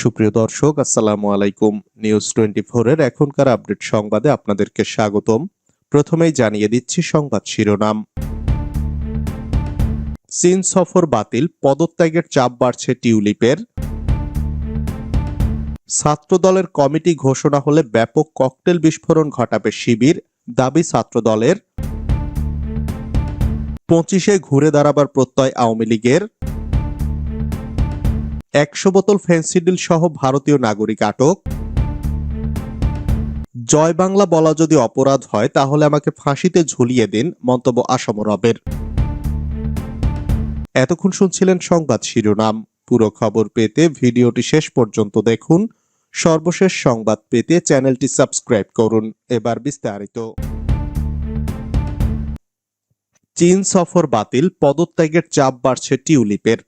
সুপ্রিয় দর্শক, আসসালামু আলাইকুম। নিউজ টোয়েন্টি এর এখনকার আপডেট সংবাদে আপনাদেরকে স্বাগতম। প্রথমেই জানিয়ে দিচ্ছি সংবাদ শিরোনাম। চীন সফর বাতিল, পদত্যাগের চাপ বাড়ছে টিউলিপের। ছাত্রদলের কমিটি ঘোষণা হলে ব্যাপক ককটেল বিস্ফোরণ ঘটাবে শিবির, দাবি ছাত্রদলের। পঁচিশে ঘুরে দাঁড়াবার প্রত্যয় আওয়ামী লীগের। একশো বোতল ফেন্সিডিল সহ ভারতীয় নাগরিক আটক। জয় বাংলা বলা যদি অপরাধ হয়, তাহলে আমাকে ফাঁসিতে ঝুলিয়ে দিন, মন্তব্য আসাম রবের। এতক্ষণ শুনছিলেন সংবাদ শিরোনাম। পুরো খবর পেতে ভিডিওটি শেষ পর্যন্ত দেখুন। সর্বশেষ সংবাদ পেতে চ্যানেলটি সাবস্ক্রাইব করুন। এবার বিস্তারিত। চীন সফর বাতিল, পদত্যাগের চাপ বাড়ছে টিউলিপের।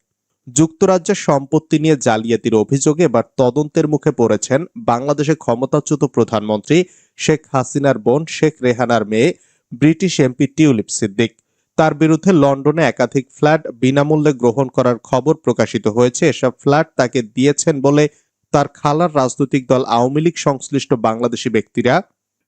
যুক্তরাজ্যের সম্পত্তি নিয়ে জালিয়াতির অভিযোগে এবার তদন্তের মুখে পড়েছেন বাংলাদেশে ক্ষমতাচ্যুত প্রধানমন্ত্রী শেখ হাসিনার বোন শেখ রেহানার মেয়ে ব্রিটিশ এমপি টিউলিপ সিদ্দিক। তার বিরুদ্ধে লন্ডনে একাধিক ফ্ল্যাট বিনামূল্যে গ্রহণ করার খবর প্রকাশিত হয়েছে। এসব ফ্ল্যাট তাকে দিয়েছেন বলে তার খালার রাজনৈতিক দল আওয়ামী লীগ সংশ্লিষ্ট বাংলাদেশি ব্যক্তিরা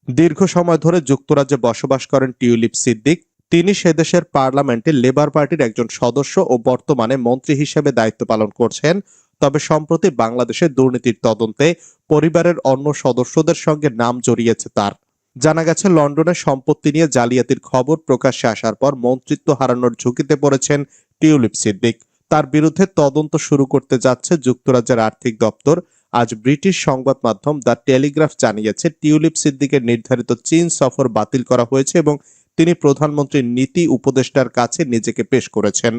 দীর্ঘ সময় ধরে যুক্তরাজ্যে বসবাস করেন টিউলিপ সিদ্দিক। তিনি সে দেশের পার্লামেন্টে লেবার পার্টির একজন সদস্য ও বর্তমানে মন্ত্রী হিসেবে দায়িত্ব পালন করছেন। তবে সম্প্রতি বাংলাদেশে দুর্নীতির তদন্তে পরিবারের অন্য সদস্যদের সঙ্গে নাম জড়িয়েছে তার। জানা গেছে, লন্ডনে সম্পত্তি নিয়ে জালিয়াতির খবর প্রকাশ্যে আসার পর মন্ত্রিত্ব হারানোর ঝুঁকিতে পড়েছেন টিউলিপ সিদ্দিক। তার বিরুদ্ধে তদন্ত শুরু করতে যাচ্ছে যুক্তরাজ্যের আর্থিক দপ্তর। আজ ব্রিটিশ সংবাদ মাধ্যম দ্য টেলিগ্রাফ জানিয়েছে, টিউলিপ সিদ্দিকের নির্ধারিত চীন সফর বাতিল করা হয়েছে এবং তিনি প্রধানমন্ত্রীর নীতি উপদেষ্টার কাছে নিজেকে পেশ করেছেন।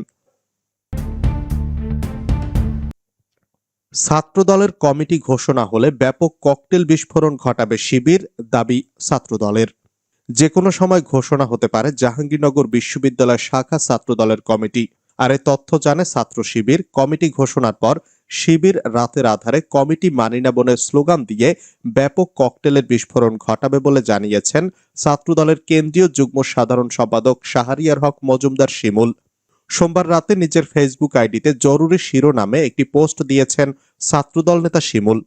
ছাত্রদলের কমিটি ঘোষণা হলে ব্যাপক ককটেল বিস্ফোরণ ঘটাবে শিবির, দাবি ছাত্রদলের। যে কোনো সময় ঘোষণা হতে পারে জাহাঙ্গীরনগর বিশ্ববিদ্যালয় শাখা ছাত্রদলের কমিটি। আর এ তথ্য জানে ছাত্র শিবির। কমিটি ঘোষণার পর শিবির রাতের আধারে কমিটি মানি না বনের স্লোগান দিয়ে ব্যাপক ককটেলের বিস্ফোরণ ঘটাবে বলে জানিয়েছেন ছাত্রদলের কেন্দ্রীয় যুগ্ম সাধারণ সম্পাদক শাহরিয়ার হক মজুমদার শিমুল। সোমবার রাতে নিজের ফেসবুক আইডিতে জরুরি শিরোনামে একটি পোস্ট দিয়েছেন ছাত্রদল নেতা শিমুল।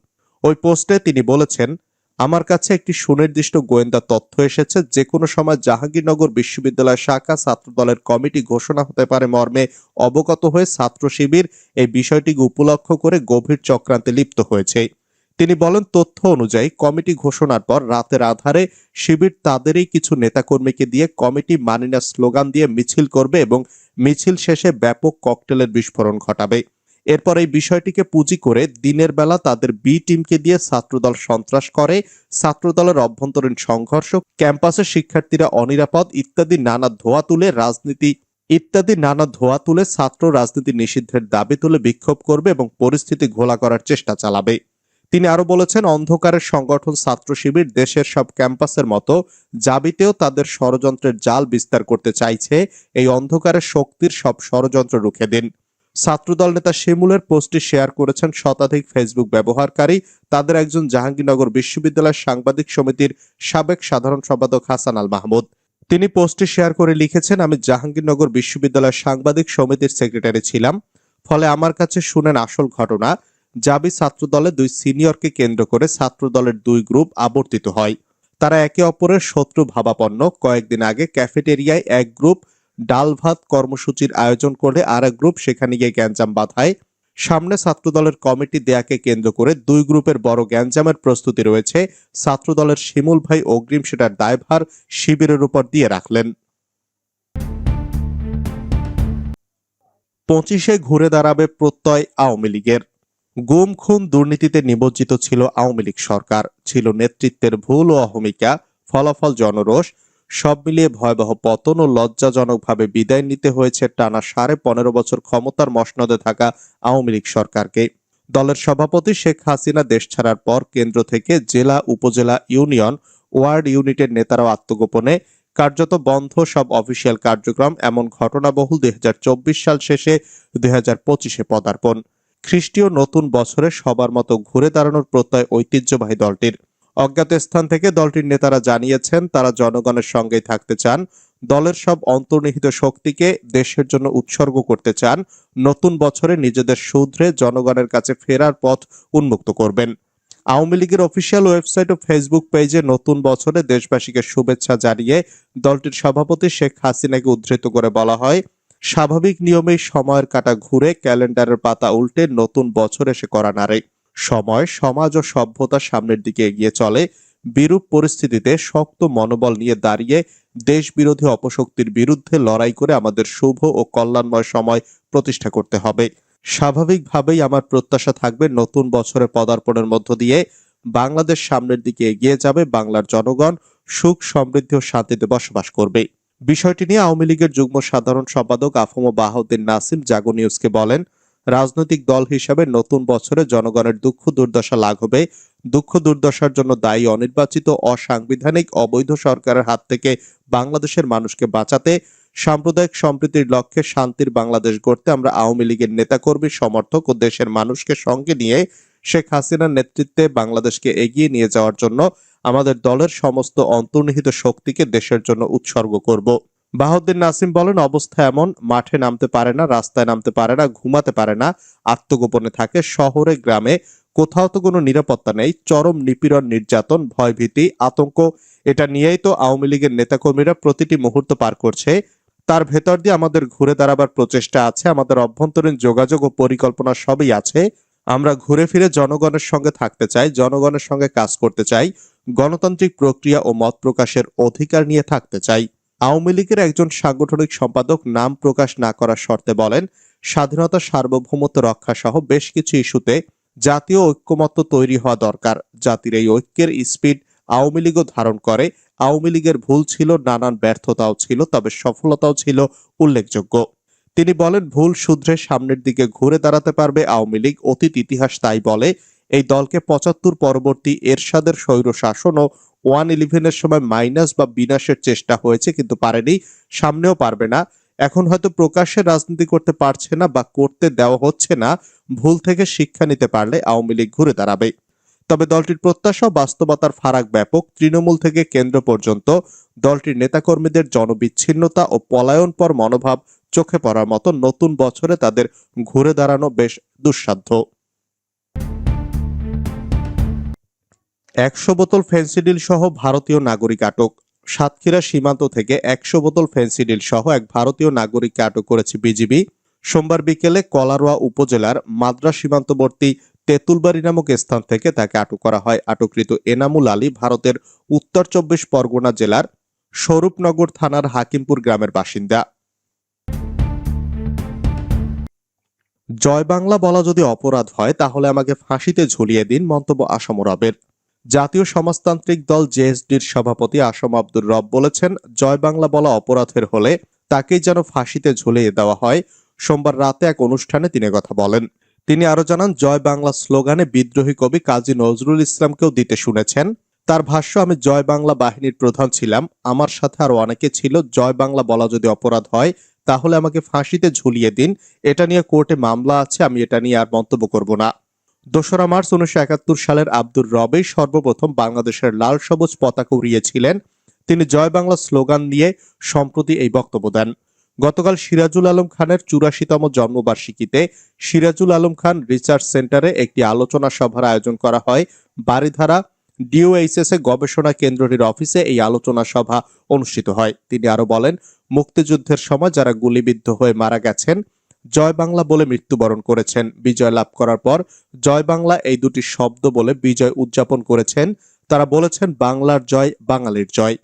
ওই পোস্টে তিনি বলেছেন আমার কাছে একটি সুনির্দিষ্ট গোয়েন্দা তথ্য এসেছে যে কোনো সময় জাহাঙ্গীরনগর বিশ্ববিদ্যালয় শাখা ছাত্রদলের কমিটি ঘোষণা হতে পারে মর্মে অবগত হয়ে ছাত্র শিবির এই বিষয়টিকে উপলক্ষ করে গভীর চক্রান্তে লিপ্ত হয়েছে। তিনি বলেন, তথ্য অনুযায়ী কমিটি ঘোষণার পর রাতের আধারে শিবির তাদেরই কিছু নেতাকর্মীকে দিয়ে কমিটি মানিনা স্লোগান দিয়ে মিছিল করবে এবং মিছিল শেষে ব্যাপক ককটেলের বিস্ফোরণ ঘটাবে। এরপর এই বিষয়টিকে পুঁজি করে দিনের বেলা তাদের বি টিমকে দিয়ে ছাত্রদল সন্ত্রাস করে, ছাত্রদলের অভ্যন্তরীণ সংঘর্ষ ক্যাম্পাসের শিক্ষার্থীরা অনিরাপদ ইত্যাদি নানা ধোয়া তুলে রাজনীতি, ইত্যাদি নানা ধোয়া তুলে ছাত্র রাজনীতি নিষিদ্ধের দাবি তুলে বিক্ষোভ করবে এবং পরিস্থিতি ঘোলা করার চেষ্টা চালাবে। তিনি আরও বলেছেন, অন্ধকারের সংগঠন ছাত্র শিবির দেশের সব ক্যাম্পাসের মতো জাবিতেও তাদের ষড়যন্ত্রের জাল বিস্তার করতে চাইছে। এই অন্ধকারের শক্তির সব ষড়যন্ত্র রুখে দিন। ছাত্রদল নেতা শিমুলের পোস্টটি শেয়ার করেছেন শতাধিক ফেসবুক ব্যবহারকারী। তাদের একজন জাহাঙ্গীরনগর বিশ্ববিদ্যালয়ের সাংবাদিক সমিতির সাবেক সাধারণ সম্পাদক হাসান আল মাহমুদ। তিনি পোস্টটি শেয়ার করে লিখেছেন, আমি জাহাঙ্গীরনগর বিশ্ববিদ্যালয়ের সাংবাদিক সমিতির সেক্রেটারি ছিলাম। ফলে আমার কাছে শুনেন আসল ঘটনা। জাবি ছাত্রদলে দুই সিনিয়রকে কেন্দ্র করে ছাত্রদলের দুই গ্রুপ আবর্তিত হয়। তারা একে অপরের শত্রু ভাবাপন্ন। কয়েকদিন আগে ক্যাফেটেরিয়ায় এক গ্রুপ ডাল ভাত কর্মসূচির আয়োজন করে আর এক গ্রুপ সেখানে গিয়ে গ্যাঞ্জাম বাধায়। সামনে ছাত্রদলের কমিটি দেয়াকে কেন্দ্র করে দুই গ্রুপের বড় গ্যাঞ্জামের প্রস্তুতি রয়েছে। ছাত্রদলের শিমুল ভাই অগ্রিম সেটার দায়ভার শিবিরের উপর দিয়ে রাখলেন। পঁচিশে ঘুরে দাঁড়াবে প্রত্যয় আওয়ামী লীগের। গুম, খুন দুর্নীতিতে নিমজ্জিত ছিল আওয়ামী লীগ সরকার। ছিল নেতৃত্বের ভুল ও অহমিকা। ফলাফল জনরোষ। সব মিলিয়ে ভয়াবহ পতন ও লজ্জাজনকভাবে বিদায় নিতে হয়েছে টানা সাড়ে পনেরো বছর ক্ষমতার মসনদে থাকা আওয়ামী লীগ সরকারকে। দলের সভাপতি শেখ হাসিনা দেশ ছাড়ার পর কেন্দ্র থেকে জেলা, উপজেলা, ইউনিয়ন, ওয়ার্ড ইউনিটের নেতারাও আত্মগোপনে। কার্যত বন্ধ সব অফিসিয়াল কার্যক্রম, এমন ঘটনাবহুল দুই হাজার চব্বিশ সাল শেষে দুই পঁচিশে পদার্পণ। খ্রিস্টীয় নতুন বছরে সবার মতো ঘুরে দাঁড়ানোর প্রত্যয় ঐতিহ্যবাহী দলটির। অজ্ঞাত স্থান থেকে দলটির নেতারা জানিয়েছেন তারা জনগণের সঙ্গেই থাকতে চান। দলের সব অন্তর্নিহিত শক্তিকে দেশের জন্য উৎসর্গ করতে চান। নতুন বছরে নিজেদের শুধরে জনগণের কাছে ফেরার পথ উন্মুক্ত করবেন। আওয়ামী লীগের অফিসিয়াল ওয়েবসাইট ও ফেসবুক পেজে নতুন বছরে দেশবাসীকে শুভেচ্ছা জানিয়ে দলটির সভাপতি শেখ হাসিনাকে উদ্ধৃত করে বলা হয়, স্বাভাবিক নিয়মেই সময়ের কাটা ঘুরে ক্যালেন্ডারের পাতা উল্টে নতুন বছর এসে করা নারে। সময় সমাজ ও সভ্যতা সামনের দিকে এগিয়ে চলে, বিরূপ পরিস্থিতিতে শক্ত মনোবল নিয়ে দাঁড়িয়ে দেশ বিরোধী অপশক্তির বিরুদ্ধে লড়াই করে আমাদের শুভ ও কল্যাণময় সময় প্রতিষ্ঠা করতে হবে। স্বাভাবিকভাবেই আমার প্রত্যাশা থাকবে নতুন বছরে পদার্পণের মধ্য দিয়ে বাংলাদেশ সামনের দিকে এগিয়ে যাবে, বাংলার জনগণ সুখ, সমৃদ্ধি ও শান্তিতে বসবাস করবে। বিষয়টি নিয়ে আওয়ামী লীগের যুগ্ম সাধারণ সম্পাদক আফম বাহাউদ্দিন নাসিম, জাগো নিউজকে বলেন রাজনৈতিক দল হিসাবে নতুন বছরে জনগণের দুঃখ দুর্দশা লাঘবে দুঃখ দুর্দশার জন্য দায়ী অনির্বাচিত অসাংবিধানিক অবৈধ সরকারের হাত থেকে বাংলাদেশের মানুষকে বাঁচাতে, সাম্প্রদায়িক সম্প্রীতির লক্ষ্যে শান্তির বাংলাদেশ গড়তে আমরা আওয়ামী লীগের নেতাকর্মী, সমর্থক ও দেশের মানুষকে সঙ্গে নিয়ে শেখ হাসিনার নেতৃত্বে বাংলাদেশকে এগিয়ে নিয়ে যাওয়ার জন্য আমাদের দলের সমস্ত অন্তর্নিহিত শক্তিকে দেশের জন্য উৎসর্গ করব। বাহাউদ্দিন নাসিম বলেন, অবস্থা এমন, মাঠে নামতে পারে না, রাস্তায় নামতে পারে না, ঘুমাতে পারে না, আত্মগোপনে থাকে, শহরে, গ্রামে। কোথাও তো কোনো নিরাপত্তা নেই, চরম নিপীড়ন, নির্যাতন, ভয়ভীতি, আতঙ্ক, এটা নিয়েই তো আওয়ামী লীগের নেতাকর্মীরা প্রতিটি মুহূর্ত পার করছে। তার ভেতর দিয়ে আমাদের ঘুরে দাঁড়াবার প্রচেষ্টা আছে, আমাদের অভ্যন্তরীণ যোগাযোগ ও পরিকল্পনা সবই আছে। আমরা ঘুরে ফিরে জনগণের সঙ্গে থাকতে চাই, জনগণের সঙ্গে কাজ করতে চাই, গণতান্ত্রিক প্রক্রিয়া ও মত প্রকাশের অধিকার নিয়ে থাকতে চাই। আওয়ামী লীগের একজন সাংগঠনিক সম্পাদক নাম প্রকাশ না করার শর্তে বলেন, স্বাধীনতা সার্বভৌমত্ব রক্ষা সহ বেশ কিছু ইস্যুতে জাতীয় ঐক্যমত্য তৈরি হওয়া দরকার। জাতির এই ঐক্যের স্পিড আওয়ামী লীগও ধারণ করে। আওয়ামী লীগের ভুল ছিল, নানান ব্যর্থতাও ছিল, তবে সফলতাও ছিল উল্লেখযোগ্য। তিনি বলেন, ভুল শুধরে সামনের দিকে ঘুরে দাঁড়াতে পারবে আওয়ামী লীগ, অতীত ইতিহাস তাই বলে, এই দলকে পঁচাত্তর পরবর্তী এরশাদের স্বৈর ও ওয়ান ইলেভেনের সময় মাইনাস বা বিনাশের চেষ্টা হয়েছে, কিন্তু পারেনি, সামনেও পারবে না। এখন হয়তো প্রকাশ্যে রাজনীতি করতে পারছে না বা করতে দেওয়া হচ্ছে না, ভুল থেকে শিক্ষা নিতে পারলে আওয়ামী লীগ ঘুরে দাঁড়াবে। তবে দলটির প্রত্যাশা বাস্তবতার ফারাক ব্যাপক, তৃণমূল থেকে কেন্দ্র পর্যন্ত দলটির নেতাকর্মীদের জনবিচ্ছিন্নতা ও পলায়নপর মনোভাব চোখে পড়ার মতো নতুন বছরে তাদের ঘুরে দাঁড়ানো বেশ দুঃসাধ্য। একশো বোতল ফেন্সিডিল সহ ভারতীয় নাগরিক আটক। সাতক্ষীরা সীমান্ত থেকে একশো বোতল ফেন্সিডিল সহ এক ভারতীয় নাগরিককে আটক করেছে বিজিবি। সোমবার বিকেলে কলারোয়া উপজেলার মাদ্রা সীমান্তবর্তী তেঁতুলবাড়ি নামক স্থান থেকে তাকে আটক করা হয়। আটককৃত এনামুল আলী ভারতের উত্তর চব্বিশ পরগনা জেলার স্বরূপনগর থানার হাকিমপুর গ্রামের বাসিন্দা। জয় বাংলা বলা যদি অপরাধ হয়, তাহলে আমাকে ফাঁসিতে ঝুলিয়ে দিন মন্তব্য আসম রবের জাতীয় সমাজতান্ত্রিক দল জেএসডির সভাপতি আসম আব্দুর রব বলেছেন, জয় বাংলা বলা অপরাধের হলে তাকেই যেন ফাঁসিতে ঝুলিয়ে দেওয়া হয়। সোমবার রাতে এক অনুষ্ঠানে তিনি কথা বলেন। তিনি আরও জানান, জয় বাংলা স্লোগানে বিদ্রোহী কবি কাজী নজরুল ইসলামকেও দিতে শুনেছেন। তার ভাষ্য, আমি জয় বাংলা বাহিনীর প্রধান ছিলাম। আমার সাথে আরও অনেকে ছিল। জয় বাংলা বলা যদি অপরাধ হয়, তাহলে আমাকে ফাঁসিতে ঝুলিয়ে দিন। এটা নিয়ে কোর্টে মামলা আছে। আমি এটা নিয়ে আর মন্তব্য করব না। দোসরা মার্চ উনিশশো একাত্তর সালের আব্দুর রবেই সর্বপ্রথম বাংলাদেশের লাল সবুজ পতাকা উড়িয়েছিলেন। তিনি জয় বাংলা স্লোগান নিয়ে সম্প্রতি এই বক্তব্য দেন। গতকাল সিরাজুল আলম খানের চুরাশিতম জন্মবার্ষিকীতে সিরাজুল আলম খান রিসার্চ সেন্টারে একটি আলোচনা সভার আয়োজন করা হয়। বারিধারা ডিওএইচএস এ গবেষণা কেন্দ্রটির অফিসে এই আলোচনা সভা অনুষ্ঠিত হয়। তিনি আরও বলেন, মুক্তিযুদ্ধের সময় যারা গুলিবিদ্ধ হয়ে মারা গেছেন জয় বাংলা বলে মৃত্যুবরণ করেছেন। বিজয় লাভ করার পর জয় বাংলা এই দুটি শব্দ বলে বিজয় উদযাপন করেছেন। তারা বলেছেন, বাংলার জয়, বাঙালির জয়।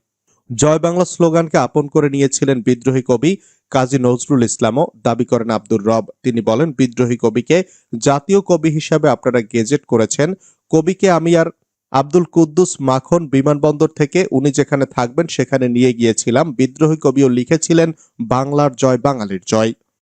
জয় বাংলা স্লোগানকে আপন করে নিয়েছিলেন বিদ্রোহী কবি কাজী নজরুল ইসলামও। দাবি করেন আব্দুর রব। তিনি বলেন, বিদ্রোহী কবিকে জাতীয় কবি হিসাবে আপনারা গেজেট করেছেন। কবিকে আমি আর আব্দুল কুদ্দুস মাখন বিমানবন্দর থেকে উনি যেখানে থাকবেন সেখানে নিয়ে গিয়েছিলাম। বিদ্রোহী কবিও লিখেছিলেন, বাংলার জয়, বাঙালির জয়।